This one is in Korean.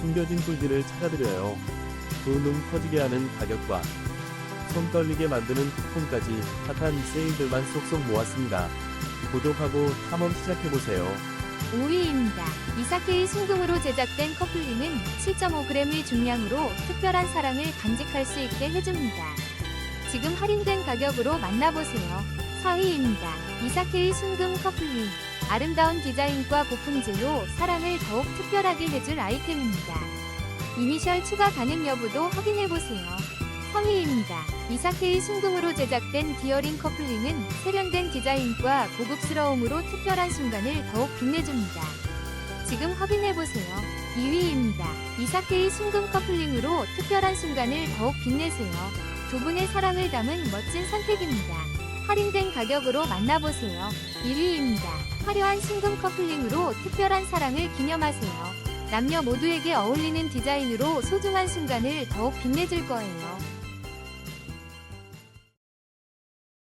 숨겨진 꿀들을 찾아드려요. 두눈 터지게 하는 가격과 손 떨리게 만드는 쿠폰까지 핫한 세일들만 쏙쏙 모았습니다. 구독하고 탐험 시작해보세요. 5위입니다. 이사케의 순금으로 제작된 커플링은 7.5g의 중량으로 특별한 사랑을 간직할 수 있게 해줍니다. 지금 할인된 가격으로 만나보세요. 4위입니다. 이사케의 순금 커플링. 아름다운 디자인과 고품질로 사랑을 더욱 특별하게 해줄 아이템입니다. 이니셜 추가 가능 여부도 확인해보세요. 3위입니다. 이사케의 순금으로 제작된 디어링 커플링은 세련된 디자인과 고급스러움으로 특별한 순간을 더욱 빛내줍니다. 지금 확인해보세요. 2위입니다. 이사케의 순금 커플링으로 특별한 순간을 더욱 빛내세요. 두 분의 사랑을 담은 멋진 선택입니다. 할인된 가격으로 만나보세요. 1위입니다. 화려한 순금 커플링으로 특별한 사랑을 기념하세요. 남녀 모두에게 어울리는 디자인으로 소중한 순간을 더욱 빛내줄 거예요.